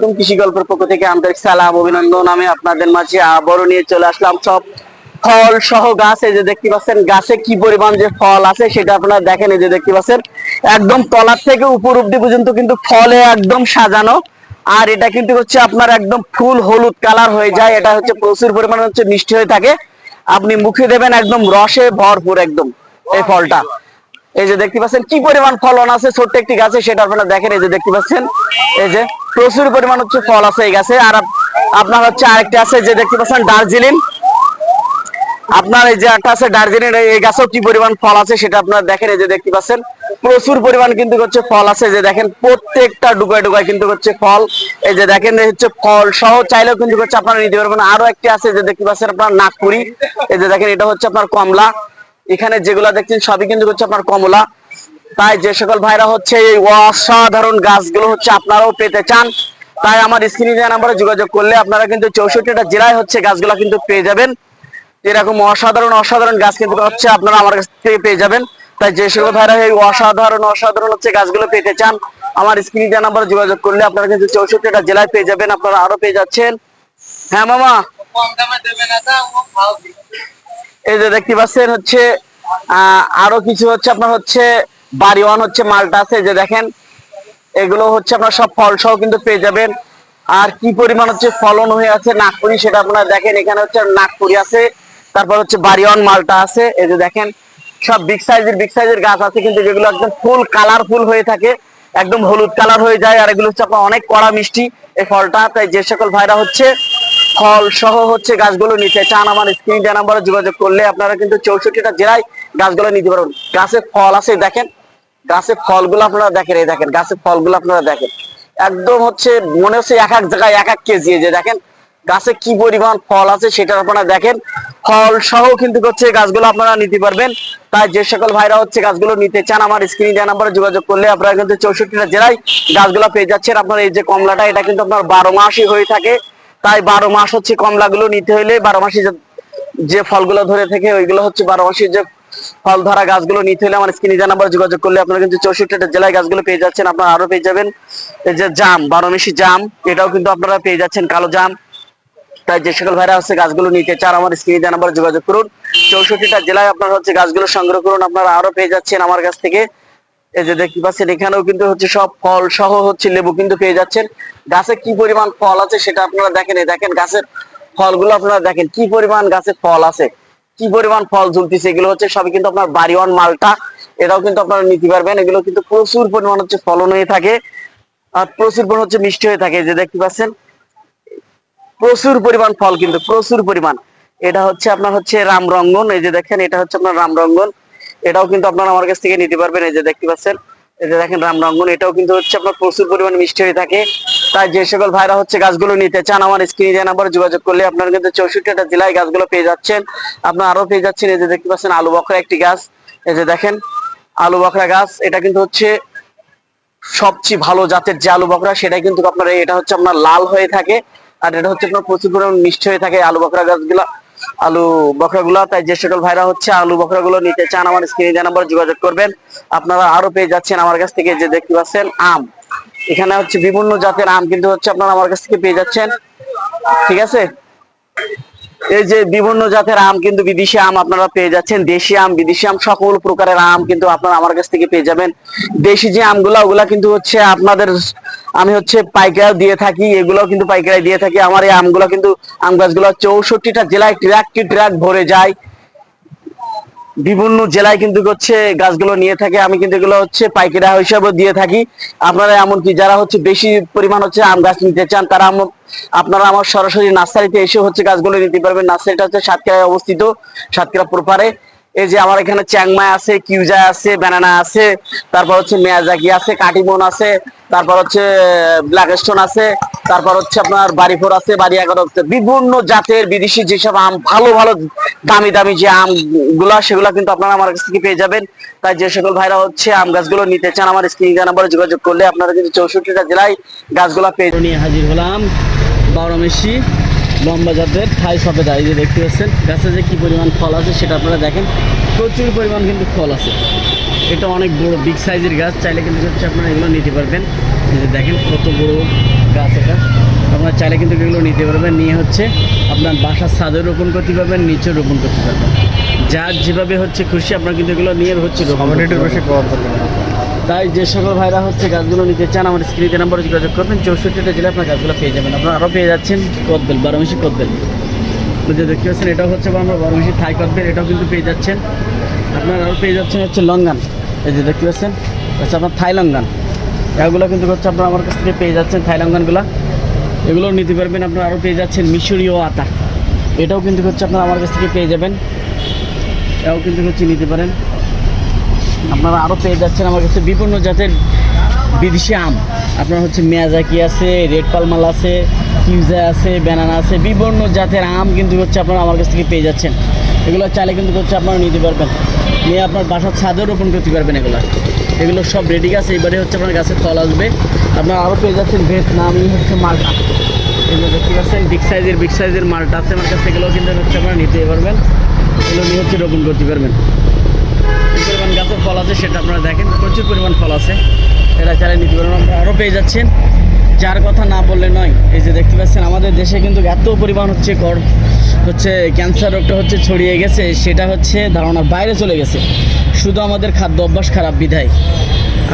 আলাইকুম কৃষি গল্পের পক্ষ থেকে আন্তরিক সালাম, অভিনন্দন। আমি আপনাদের মাঝে আবারও নিয়ে চলে আসলাম। সব ফল সহ গাছ যে দেখতে পাচ্ছেন, গাছে কি পরিমাণ যে ফল আছে সেটা আপনারা দেখেন যে দেখতে পাচ্ছেন। একদম তলার থেকে উপর অব্দি পর্যন্ত কিন্তু ফলে একদম সাজানো। আর এটা কিন্তু হচ্ছে আপনার একদম ফুল হলুদ কালার হয়ে যায়। এটা হচ্ছে প্রচুর পরিমাণে হচ্ছে মিষ্টি হয়ে থাকে। আপনি মুখে দেবেন একদম রসে ভরপুর একদম এই ফলটা। এই যে দেখতে পাচ্ছেন, কি পরিমাণ ফলন আছে? ছোট্ট একটি গাছে, সেটা আপনারা দেখেন, এই যে দেখতে পাচ্ছেন। এই যে প্রচুর পরিমাণ হচ্ছে ফল আছে এই গাছে। আর আপনার হচ্ছে আরেকটা আছে যে দেখতে পাচ্ছেন দার্জিলিং। আপনার এই যে একটা আছে দার্জিলিং, এই- গাছেও কি পরিমাণ ফল আছে সেটা আপনারা দেখেন, এই যে দেখতে পাচ্ছেন। প্রচুর পরিমাণ কিন্তু হচ্ছে ফল আছে যে দেখেন, প্রত্যেকটা ডুগায় ডুগায় কিন্তু হচ্ছে ফল। এই যে দেখেন হচ্ছে ফল সহ চাইলেও কিন্তু হচ্ছে আপনারা নিতে পারবেন আরও একটি আছে যে দেখতে পাচ্ছেন আপনার নাগপুরি। এই যে দেখেন, এটা হচ্ছে আপনার কমলা। এখানে যেগুলা দেখছেন, সবই কিন্তু হচ্ছে আপনার কমলা। তাই যে সকল ভাইরা হচ্ছে এই অসাধারণ গাছগুলো হচ্ছে আপনারাও পেতে চান তাই আমার স্ক্রিনে নাম্বারে যোগাযোগ করলে আপনারা কিন্তু চৌষট্টিটা জেলায় হচ্ছে গাছগুলা কিন্তু পেয়ে যাবেন। এরকম অসাধারণ অসাধারণ গাছ কিন্তু হচ্ছে আপনারা আমার কাছ থেকে পেয়ে যাবেন। তাই যে সকল ভাইরা এই অসাধারণ অসাধারণ হচ্ছে গাছগুলো পেতে চান আমার স্ক্রিনে নাম্বারে যোগাযোগ করলে আপনারা কিন্তু চৌষট্টিটা জেলায় পেয়ে যাবেন আপনারা আরও পেয়ে যাচ্ছেন। হ্যাঁ মামা। এই যে দেখতে পাচ্ছেন হচ্ছে আহ, আরও কিছু হচ্ছে আপনার হচ্ছে বাড়িওয়ান হচ্ছে মালটা আছে যে দেখেন, এগুলো হচ্ছে আপনার সব ফল সহ কিন্তু পেয়ে যাবেন। আর কি পরিমাণ হচ্ছে ফলন হয়ে আছে নাগপুরি সেটা আপনারা দেখেন, এখানে হচ্ছে নাগপুরি আছে, তারপর হচ্ছে বাড়িওয়ান মালটা আছে, এই যে দেখেন, সব বিগ সাইজের বিগ সাইজের গাছ আছে, কিন্তু যেগুলো একদম ফুল কালারফুল হয়ে থাকে, একদম হলুদ কালার হয়ে যায়, আর এগুলো হচ্ছে আপনার অনেক কড়া মিষ্টি, এই ফলটা, তাই যে সকল ভাইরা হচ্ছে ফল সহ হচ্ছে গাছগুলো নিতে চান, আমার স্ক্রিন নাম্বারে যোগাযোগ করলে আপনারা কিন্তু চৌষট্টিটা জেলায় গাছগুলো নিতে পারবেন। গাছে ফল আছে, দেখেন গাছের ফলগুলো আপনারা দেখেন, এই দেখেন গাছের ফলগুলো আপনারা দেখেন। একদম হচ্ছে, মনে হচ্ছে এক এক জায়গায় এক এক কেজি যে দেখেন, গাছে কি পরিমাণ ফল আছে সেটা আপনারা দেখেন। ফল সহ কিন্তু হচ্ছে গাছগুলো আপনারা নিতে পারবেন। তাই যে সকল ভাইরা হচ্ছে গাছগুলো নিতে চান, আমার স্ক্রিন দেওয়া নাম্বারে যোগাযোগ করলে আপনারা কিন্তু চৌষট্টিটা জেলায় গাছগুলো পেয়ে যাচ্ছেন। আপনার এই যে কমলাটা, এটা কিন্তু আপনার বারো মাসই হয়ে থাকে। তাই বারো মাস হচ্ছে কমলাগুলো নিতে হলে বারো মাসে যে ফলগুলো ধরে থাকে, ওইগুলো হচ্ছে বারো মাসের যে ফল ধরা গাছগুলো নিতে হলে আমার স্ক্রিনে নাম্বার যোগাযোগ করলে আপনারা কিন্তু চৌষট্টিটা জেলায় গাছগুলো পেয়ে যাচ্ছেন। আপনারা আরও পেয়ে যাবেন। এই যে জাম বারো মাসি জাম, এটাও কিন্তু আপনারা পেয়ে যাচ্ছেন, কালো জাম। তাই যে সকল ভাইরা হচ্ছে গাছগুলো নিতে চান, আমার স্ক্রিনে নাম্বার যোগাযোগ করুন। চৌষট্টিটা জেলায় আপনারা হচ্ছে গাছগুলো সংগ্রহ করুন, আপনারা আরও পেয়ে যাচ্ছেন আমার কাছ থেকে। এই যে দেখতে পাচ্ছেন, এখানেও কিন্তু হচ্ছে সব ফল সহ হচ্ছে লেবু কিন্তু পেয়ে যাচ্ছেন। গাছে কি পরিমাণ ফল আছে সেটা আপনারা দেখেন। দেখেন গাছের ফলগুলো আপনারা দেখেন, কি পরিমাণ গাছে ফল আছে। কি পরিমাণ ফল ঝুলতেছে, এগুলো হচ্ছে সবই কিন্তু আপনার বাড়িওয়ান মালটা। এটাও কিন্তু আপনারা নিতে পারবেন। এগুলো কিন্তু প্রচুর পরিমাণ হচ্ছে ফলন হয়ে থাকে। আর প্রচুর পরিমাণ হচ্ছে মিষ্টি হয়ে থাকে যে দেখতে পাচ্ছেন। প্রচুর পরিমাণ ফল কিন্তু, প্রচুর পরিমাণ। এটা হচ্ছে আপনার হচ্ছে রামরঙ্গন, এই যে দেখেন, এটা হচ্ছে আপনার রামরঙ্গন। এটাও কিন্তু আপনারা আমার কাছ থেকে নিতে পারবেন, এই যে দেখতে পাচ্ছেন। যে দেখেন রামরঙ্গন এটাও কিন্তু হচ্ছে আপনার প্রচুর পরিমাণ মিষ্টি হয়ে থাকে। তাই যে সকল ভাইরা হচ্ছে গাছগুলো নিতে চান, আমার স্ক্রিনে দেওয়া নাম্বারে যোগাযোগ করলে আপনারা কিন্তু চৌষট্টিটা জেলায় গাছগুলো পেয়ে যাচ্ছেন। আপনার আরও পেয়ে যাচ্ছেন এই যে দেখতে পাচ্ছেন আলু বকরা একটি গাছ। এই যে দেখেন আলু বকরা গাছ, এটা কিন্তু হচ্ছে সবচেয়ে ভালো জাতের যে আলু বকরা সেটা কিন্তু আপনার, এটা হচ্ছে আপনার লাল হয়ে থাকে। আর এটা হচ্ছে আপনার প্রচুর পরিমাণ মিষ্টি হয়ে থাকে আলু বকরা গাছগুলা। আলু বকরাগুলো তাই যে সকল ভাইরা হচ্ছে আলু বকরাগুলো নিতে চান, আমার স্ক্রিনে দেওয়া নাম্বার যোগাযোগ করবেন। আপনারা আরও পেয়ে যাচ্ছেন আমার কাছ থেকে যে দেখতে পাচ্ছেন আম। এখানে হচ্ছে বিভিন্ন জাতের আম কিন্তু হচ্ছে আপনারা আমার কাছ থেকে পেয়ে যাচ্ছেন। ঠিক আছে? এই যে বিভিন্ন জাতের আম কিন্তু বিদেশি আম আপনারা পেয়ে যাচ্ছেন। দেশি আম, বিদেশি আম, সকল প্রকারের আম কিন্তু আপনারা আমার কাছ থেকে পেয়ে যাবেন। দেশি যে আমগুলা, ওগুলা কিন্তু হচ্ছে আপনাদের আমি হচ্ছে পাইকারি দিয়ে থাকি, এগুলাও কিন্তু পাইকারি দিয়ে থাকি। আমার এই আমগুলা কিন্তু আম গাছগুলো চৌষট্টিটা জেলায় ট্রাক কি ট্রাক ভরে যায়। বিভিন্ন জেলায় কিন্তু হচ্ছে গাছগুলো নিয়ে থাকে। আমি কিন্তু এগুলো হচ্ছে পাইকারি হিসাবে দিয়ে থাকি। আপনারা এমনকি যারা হচ্ছে বেশি পরিমাণ হচ্ছে আম গাছ নিতে চান, তারা আপনারা আমার সরাসরি নার্সারিতে এসে হচ্ছে গাছগুলো নিতে পারবেন। নার্সারিটা হচ্ছে সাতক্ষীরায় অবস্থিত, সাতক্ষীরা প্রপারে। এই যে আমার এখানে চ্যাংমাই আছে, কিউজা আছে, ব্যানানা আছে, তারপর হচ্ছে মেয়াজাকি আছে, কাটিমন আছে, তারপর হচ্ছে ব্ল্যাক স্টোন আছে, তারপর হচ্ছে আপনার বাড়িফোর আছে, বাড়ি এগারো বিভিন্ন জাতের বিদেশি যেসব আম ভালো ভালো দামি দামি যে আমগুলা সেগুলা কিন্তু আপনারা আমার কাছ থেকে পেয়ে যাবেন। তাই যে সকল ভাইরা হচ্ছে আম গাছগুলো নিতে চান, আমার স্ক্রিন নাম্বারে যোগাযোগ করলে আপনারা কিন্তু চৌষট্টিটা জেলায় গাছগুলা পেয়ে নিয়ে হাজির হলাম বারোমেশি লম্বা জাতের থাই সফেদা এই যে দেখতে পাচ্ছেন। গাছে যে কি পরিমাণ ফল আছে সেটা আপনারা দেখেন। প্রচুর পরিমাণ কিন্তু ফল আছে। এটা অনেক বড় বিগ সাইজের গাছ, চাইলে কিন্তু হচ্ছে আপনারা এগুলো নিতে পারবেন। দেখেন কত বড় গাছ এটা। চাইলে কিন্তু এগুলো নিতে পারবেন নিয়ে হচ্ছে আপনার বাসার ছাদে রোপণ করতে পারবেন নিচে রোপণ করতে পারবেন। যার যেভাবে হচ্ছে খুশি আপনার কিন্তু এগুলো নিয়ে হচ্ছে তাই যে সকল ভাইরা হচ্ছে গাছগুলো নিতে চান আমার স্ক্রিনে নাম্বারে যোগাযোগ করবেন চৌষট্টিটা জেলায় আপনার গাছগুলো পেয়ে যাবেন। আপনারা আরও পেয়ে যাচ্ছেন কদবেল বারোমিশি কদবেল। যে দেখতে পাচ্ছেন এটাও হচ্ছে আমরা বারোমিশি থাই কদবেল এটাও কিন্তু পেয়ে যাচ্ছেন। আপনারা আরও পেয়ে যাচ্ছেন হচ্ছে লঙ্গান। এই যে দেখতে পাচ্ছেন হচ্ছে আপনার থাই লঙ্গান। এগুলো কিন্তু হচ্ছে আপনারা আমার কাছ থেকে পেয়ে যাচ্ছেন থাই লঙ্গানগুলো। এগুলোও নিতে পারবেন আপনারা আরও পেয়ে যাচ্ছেন মিশরীয় আতা। এটাও কিন্তু হচ্ছে আপনারা আমার কাছ থেকে পেয়ে যাবেন। এটাও কিন্তু হচ্ছে নিতে পারেন। আপনারা আরও পেয়ে যাচ্ছেন আমার কাছে বিভিন্ন জাতের বিদেশি আম। আপনার হচ্ছে মেয়াজাকি আছে, রেড পালমাল আছে, কিউজা আছে, ব্যানানা আছে বিভিন্ন জাতের আম কিন্তু হচ্ছে আপনারা আমার কাছ থেকে পেয়ে যাচ্ছেন। এগুলো চাইলে কিন্তু হচ্ছে আপনারা নিতে পারবেন। নিয়ে আপনার বাসার ছাদেও রোপণ করতে পারবেন এগুলো। এগুলো সব রেডি গাছ এইবারে হচ্ছে আপনার গাছের ফল আসবে। আপনার আরও পেয়ে যাচ্ছেন ভিয়েতনামি হচ্ছে মালটা। এগুলো দেখতে পাচ্ছেন বিগ সাইজের বিগ সাইজের মালটা আছে আমার কাছে। এগুলো কিন্তু হচ্ছে আপনারা নিতে পারবেন। এগুলো নিয়ে হচ্ছে রোপণ করতে পারবেন। পরিমাণ গাছের ফল আছে সেটা আপনারা দেখেন। প্রচুর পরিমাণ ফল আছে। এটা চালিয়ে নিতে পারবেন, আপনারা আরও পেয়ে যাচ্ছেন। যার কথা না বললে নয়। এই যে দেখতে পাচ্ছেন, আমাদের দেশে কিন্তু এত পরিমাণ হচ্ছে কর, হচ্ছে ক্যান্সার রোগটা হচ্ছে ছড়িয়ে গেছে, সেটা হচ্ছে ধারণার বাইরে চলে গেছে। শুধু আমাদের খাদ্য অভ্যাস খারাপ বিধায়।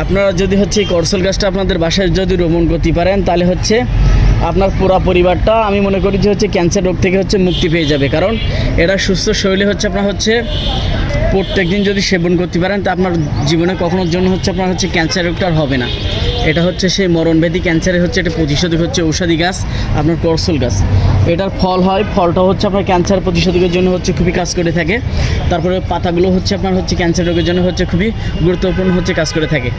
আপনারা যদি হচ্ছে এই করসল গাছটা আপনাদের বাসায় যদি রোপণ করতে পারেন, তাহলে হচ্ছে আপনার পুরা পরিবারটা, আমি মনে করি যে হচ্ছে ক্যান্সার রোগ থেকে হচ্ছে মুক্তি পেয়ে যাবে। কারণ এটা সুস্থ শরীরে হচ্ছে আপনার হচ্ছে প্রত্যেক দিন যদি সেবন করতে পারেন, তা আপনার জীবনে কখনোর জন্য হচ্ছে আপনার হচ্ছে ক্যান্সার রোগটা আর হবে না। এটা হচ্ছে সেই মরণব্যাধি ক্যান্সারের হচ্ছে একটা প্রতিষেধক হচ্ছে ঔষধি গাছ, আপনার করসল গাছ। এটার ফল হয় ফলটা হচ্ছে আপনার ক্যান্সার প্রতিষেধকের জন্য হচ্ছে খুবই কাজ করে থাকে। তারপরে পাতাগুলো হচ্ছে আপনার হচ্ছে ক্যান্সার রোগের জন্য হচ্ছে খুবই গুরুত্বপূর্ণ হচ্ছে কাজ করে থাকে।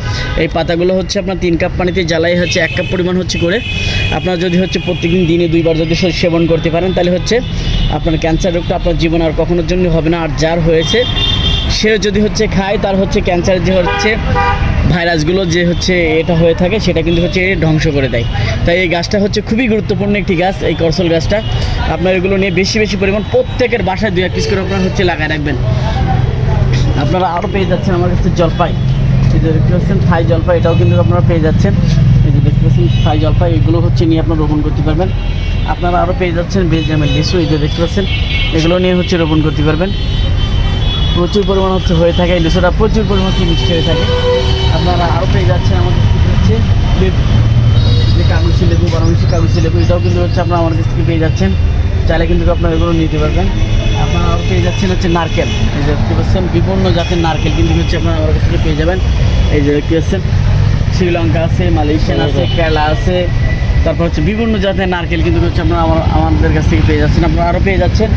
এই পাতাগুলো হচ্ছে আপনার তিন কাপ পানিতে জ্বালাই হচ্ছে এক কাপ পরিমাণ হচ্ছে করে আপনার যদি হচ্ছে প্রত্যেকদিন দিনে দুইবার যদি সেবন করতে পারেন, তাহলে হচ্ছে আপনার ক্যান্সার রোগটা আপনার জীবন আর কখনোর জন্য হবে না। আর যার হয়েছে, সে যদি হচ্ছে খায়, তার হচ্ছে ক্যান্সার যে হচ্ছে ভাইরাসগুলো যে হচ্ছে এটা হয়ে থাকে, সেটা কিন্তু হচ্ছে ধ্বংস করে দেয়। তাই এই গাছটা হচ্ছে খুবই গুরুত্বপূর্ণ একটি গাছ, এই করসল গাছটা। আপনার এগুলো নিয়ে বেশি বেশি পরিমাণ প্রত্যেকের বাসায় দুই এক পিস করে আপনারা হচ্ছে লাগায় রাখবেন। আপনারা আরও পেয়ে যাচ্ছেন আমার কাছে জলপাই। এই যে দেখতে পাচ্ছেন, থাই জলপাই, এটাও কিন্তু আপনারা পেয়ে যাচ্ছেন। এই যে দেখতে পাচ্ছেন, থাই জলপাই, এগুলো হচ্ছে নিয়ে আপনারা রোপণ করতে পারবেন। আপনারা আরও পেয়ে যাচ্ছেন বেলজিয়ামের লিচু এই যে দেখতে পাচ্ছেন, এগুলো নিয়ে হচ্ছে রোপণ করতে পারবেন। প্রচুর পরিমাণ হচ্ছে হয়ে থাকে, এই লিচুটা প্রচুর পরিমাণ হচ্ছে মিষ্টি হয়ে থাকে। আপনারা আরও পেয়ে যাচ্ছেন আমাদের থেকে হচ্ছে লেবু। যে কাগজি লেবু বারোমিশি কাগজি লেবু এটাও কিন্তু হচ্ছে আপনারা আমাদের কাছ থেকে পেয়ে যাচ্ছেন। চাইলে কিন্তু আপনারা এগুলো নিতে পারবেন। আপনারা আরও পেয়ে যাচ্ছেন হচ্ছে নারকেল। এই যে দেখতে পাচ্ছেন বিভিন্ন জাতের নারকেল কিন্তু হচ্ছে আপনারা আমার কাছ থেকে পেয়ে যাবেন। এই যে দেখতে পাচ্ছেন শ্রীলঙ্কা আছে মালয়েশিয়ান আছে কেরালা আছে তারপর হচ্ছে বিভিন্ন জাতের নারকেল কিন্তু হচ্ছে আপনারা আমার আমাদের কাছ থেকে পেয়ে যাচ্ছেন। আপনারা আরও পেয়ে যাচ্ছেন।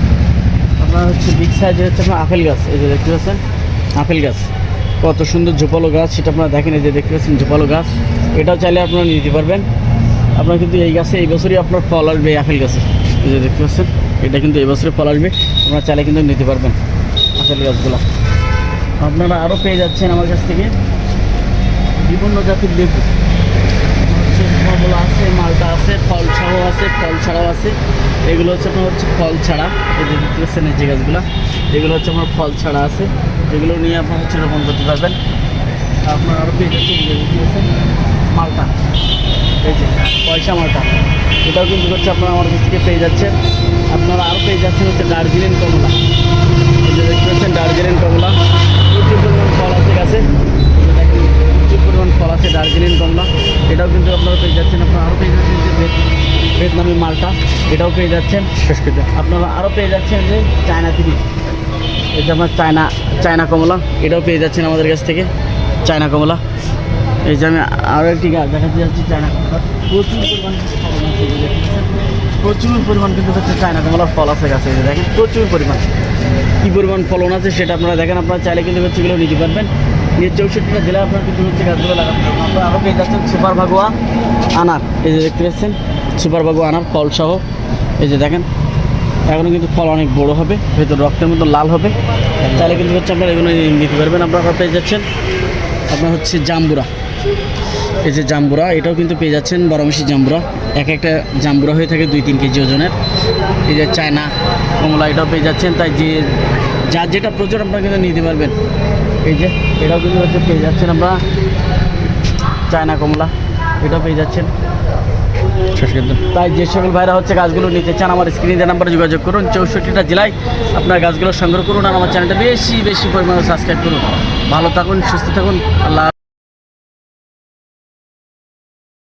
আপনার হচ্ছে বিগ সাইজের হচ্ছে আপনার আপেল গাছ এই যে দেখতে পাচ্ছেন আপেল গাছ। কত সুন্দর ঝোপালো গাছ, সেটা আপনারা দেখেন, এই যে দেখতে পাচ্ছেন ঝোপালো গাছ। এটাও চাইলে আপনারা নিতে পারবেন। আপনার কিন্তু এই গাছে এই বছরই আপনার ফল আসবে, আপেল গাছে। এই যে দেখতে পাচ্ছেন, এটা কিন্তু এই বছরে ফল আসবে, আপনারা চাইলে কিন্তু নিতে পারবেন আপেল গাছগুলো। আপনারা আরও পেয়ে যাচ্ছেন আমার কাছ থেকে বিভিন্ন জাতির লেবু। আছে, মালটা আছে, ফল ছাড়াও আছে, ফল ছাড়াও আছে। এগুলো হচ্ছে আপনার হচ্ছে ফল ছাড়া। এই যে দেখতে পাচ্ছেন এই যে গাছগুলো। এগুলো হচ্ছে আমার ফল ছাড়া আছে এগুলো নিয়ে আপনার হচ্ছে রোপণ করতে পারবেন। আপনার আরও পেয়ে যাচ্ছেন মালটা। এই যে পয়সা মালটা। এটাও কিন্তু হচ্ছে আপনারা আমার কাছ থেকে পেয়ে যাচ্ছেন। আপনারা আরও পেয়ে যাচ্ছেন হচ্ছে দার্জিলিং কমলা এই যে দেখতে পাচ্ছেন দার্জিলিং কমলা প্রচুর পরিমাণ ফল আছে গাছে। প্রচুর পরিমাণ ফল আছে দার্জিলিং কমলা এটাও কিন্তু আপনারা পেয়ে যাচ্ছেন। আপনারা আরও পেয়ে যাচ্ছেন যে ভিয়েত- ভিয়েতনামি মালটা। এটাও পেয়ে যাচ্ছেন। শেষ আপনারা আরও পেয়ে যাচ্ছেন যে চায়না তিরি এই যে আপনার চায়না চায়না কমলা, এটাও পেয়ে যাচ্ছেন আমাদের কাছ থেকে, চায়না কমলা। এই যে আমি আরও একটি গাছ দেখাতে যাচ্ছি চায়না কমলা। প্রচুর পরিমাণ কিন্তু হচ্ছে চায়না কমলা ফল আছে গাছে দেখেন, প্রচুর পরিমাণ। কী পরিমাণ ফলন আছে সেটা আপনারা দেখেন, আপনারা চাইলে কিন্তু হচ্ছে এগুলো নিতে পারবেন। নিয়ে চৌষট্টিটা জেলায় আপনার কিন্তু হচ্ছে গাছগুলো লাগাতে আপনারা আরও পেয়ে যাচ্ছেন সুপার ভাগুয়া, আনার। এই যে দেখতে পাচ্ছেন, সুপার ভাগুয়া আনার ফল সহ এই যে দেখেন এখনও কিন্তু ফল অনেক বড় হবে, ভেতর রক্তের মতো লাল হবে। তাহলে কিন্তু হচ্ছে আপনারা এগুলো নিতে পারবেন। আপনারা পেয়ে যাচ্ছেন আপনার হচ্ছে জাম্বুরা। এই যে জাম্বুরা, এটাও কিন্তু পেয়ে যাচ্ছেন বারোমাসি জাম্বুরা। এক একটা জাম্বুরা হয়ে থাকে দুই তিন কেজি ওজনের। এই যে চায়না, কমলা, এটাও পেয়ে যাচ্ছেন। তাই যে যার যেটা প্রচুর আপনারা কিন্তু নিতে পারবেন। এই যে, এটাও কিন্তু হচ্ছে পেয়ে যাচ্ছেন আমরা চায়না কমলা, এটাও পেয়ে যাচ্ছেন। তাই যে সকল ভাইরা হচ্ছে গাছগুলো নিতে চান, আমার স্ক্রিনে নাম্বারে যোগাযোগ করুন, চৌষট্টিটা জেলায় আপনার গাছগুলো সংগ্রহ করুন আর আমার চ্যানেলটা বেশি বেশি পরিমাণে সাবস্ক্রাইব করুন। ভালো থাকুন, সুস্থ থাকুন, আল্লাহ